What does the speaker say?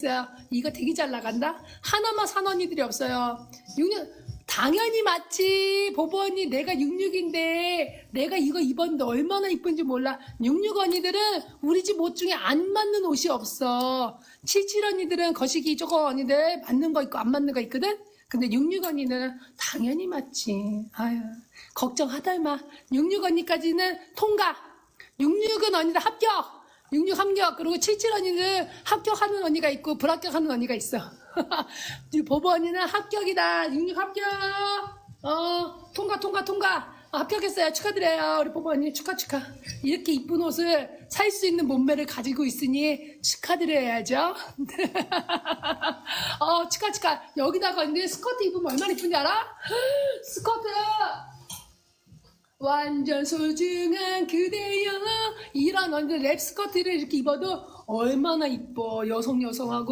있어요. 이거 되게 잘 나간다. 하나만 산 언니들이 없어요. 6년 당연히 맞지. 보보 언니 내가 66인데 내가 이거 입었는데 얼마나 이쁜지 몰라. 66 언니들은 우리 집 옷 중에 안 맞는 옷이 없어. 77 언니들은 거시기 조금 언니들 맞는 거 있고 안 맞는 거 있거든. 근데 66 언니는 당연히 맞지. 아유 걱정하다 마. 66 언니까지는 통과. 66은 언니들 합격. 66 합격. 그리고 77 언니는 합격하는 언니가 있고 불합격하는 언니가 있어. 이 보보 언니는 합격이다. 66 합격. 어, 통과, 통과, 통과. 어, 합격했어요. 축하드려요. 우리 보보 언니 축하, 축하. 이렇게 이쁜 옷을 살 수 있는 몸매를 가지고 있으니 축하드려야죠. 어, 축하, 축하. 여기다가 이제 스커트 입으면 얼마나 이쁜지 알아? 스커트! 완전 소중한 그대여 이런 랩 스커트를 이렇게 입어도 얼마나 이뻐 여성 여성하고